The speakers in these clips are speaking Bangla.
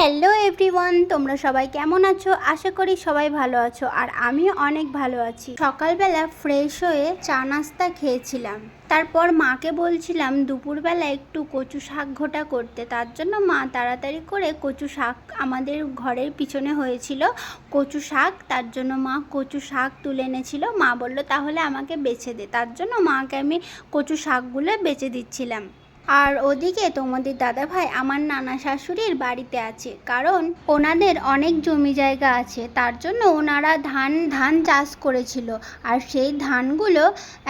হ্যালো এভরিওয়ান তোমরা সবাই কেমন আছো? আশা করি সবাই ভালো আছো, আর আমিও অনেক ভালো আছি। সকালবেলা ফ্রেশ হয়ে চা নাস্তা খেয়েছিলাম। তারপর মাকে বলছিলাম, দুপুরবেলা একটু কচু শাক ঘোটা করতে। তার জন্য মা তাড়াতাড়ি করে কচু শাক আমাদের ঘরের পিছনে হয়েছিল কচু শাক। তার জন্য মা কচু শাক তুলে এনেছিল। মা বলল, তাহলে আমাকে বেছে দে। তার জন্য মাকে আমি কচু শাকগুলো বেছে দিচ্ছিলাম। আর ওদিকে তোমাদের দাদাভাই আমার নানা শাশুড়ির বাড়িতে আছে। কারণ ওনাদের অনেক জমি জায়গা আছে, তার জন্য ওনারা ধান ধান চাষ করেছিল। আর সেই ধানগুলো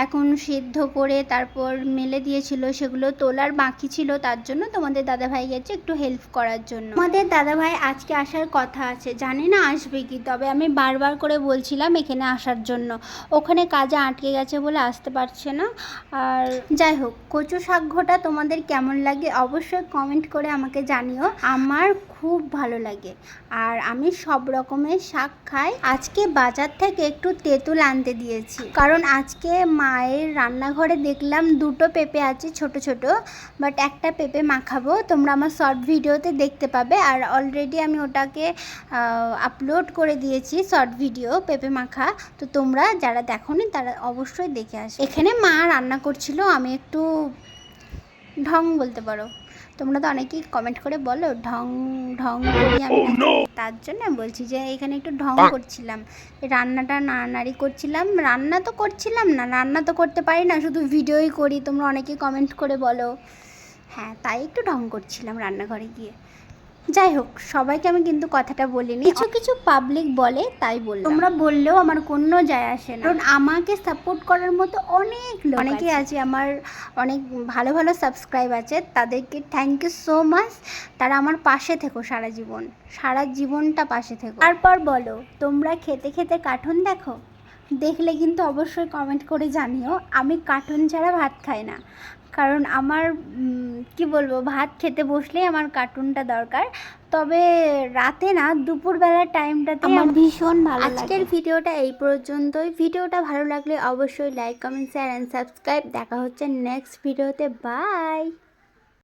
এখন সিদ্ধ করে তারপর মেলে দিয়েছিল, সেগুলো তোলার বাকি ছিল, তার জন্য তোমাদের দাদাভাই গেছে একটু হেল্প করার জন্য। আমাদের দাদাভাই আজকে আসার কথা আছে, জানি না আসবে কি, তবে আমি বারবার করে বলছিলাম এখানে আসার জন্য। ওখানে কাজে আটকে গেছে বলে আসতে পারছে না। আর যাই হোক, কচু শাক ঘোটা তোমাদের কেমন লাগে অবশ্যই কমেন্ট করে আমাকে জানিও। আমার খুব ভালো লাগে। আর আমি সব রকমের শাক খাই। আজকে বাজার থেকে একটু তেঁতুল আনতে দিয়েছি। কারণ আজকে মায়ের রান্নাঘরে দেখলাম দুটো পেঁপে আছে ছোট ছোট বাট একটা পেঁপে মাখাবো। তোমরা আমার শর্ট ভিডিওতে দেখতে পাবে। আর অলরেডি আমি ওটাকে আপলোড করে দিয়েছি শর্ট ভিডিও পেঁপে মাখা। তো তোমরা যারা দেখোনি তারা অবশ্যই দেখে আসবে। এখানে মা রান্না করছিল, আমি একটু ঢং বলতে পারো। তোমরা তো অনেকেই কমেন্ট করে বলো ঢং ঢং করি আমি। তার জন্য বলছি যে এখানে একটু ঢং করছিলাম। রান্নাটা নাড়ানাড়ি করছিলাম। রান্না তো করছিলাম না রান্না তো করতে পারি না শুধু ভিডিওই করি। তোমরা অনেকেই কমেন্ট করে বলো। হ্যাঁ তাই একটু ঢং করছিলাম রান্নাঘরে গিয়ে। যাই হোক সবাইকে আমি কিন্তু কথাটা বলিনি। কিছু কিছু পাবলিক বলে তাই বললাম। তোমরা বললেও আমার কোনো যায় আসে না। কারণ আমাকে সাপোর্ট করার মতো অনেক লোক অনেকে আছে। আমার অনেক ভালো ভালো সাবস্ক্রাইব আছে। তাদেরকে থ্যাংক ইউ সো মাচ তারা আমার পাশে থেকো সারা জীবন। সারা জীবনটা পাশে থেকো। তারপর বলো তোমরা খেতে খেতে কার্টুন দেখো? দেখলে কিন্তু অবশ্যই কমেন্ট করে জানিও আমি কার্টুন ছাড়া ভাত খাই না। কারণ আমার কি বলব ভাত খেতে বসলেই আমার কার্টুনটা দরকার। তবে রাতে না দুপুরবেলার টাইমটাতে আমার ভীষণ ভালো আজকের ভিডিওটা এই পর্যন্তই। ভিডিওটা ভালো লাগলে অবশ্যই like comment share and subscribe দেখা হচ্ছে নেক্সট ভিডিওতে বাই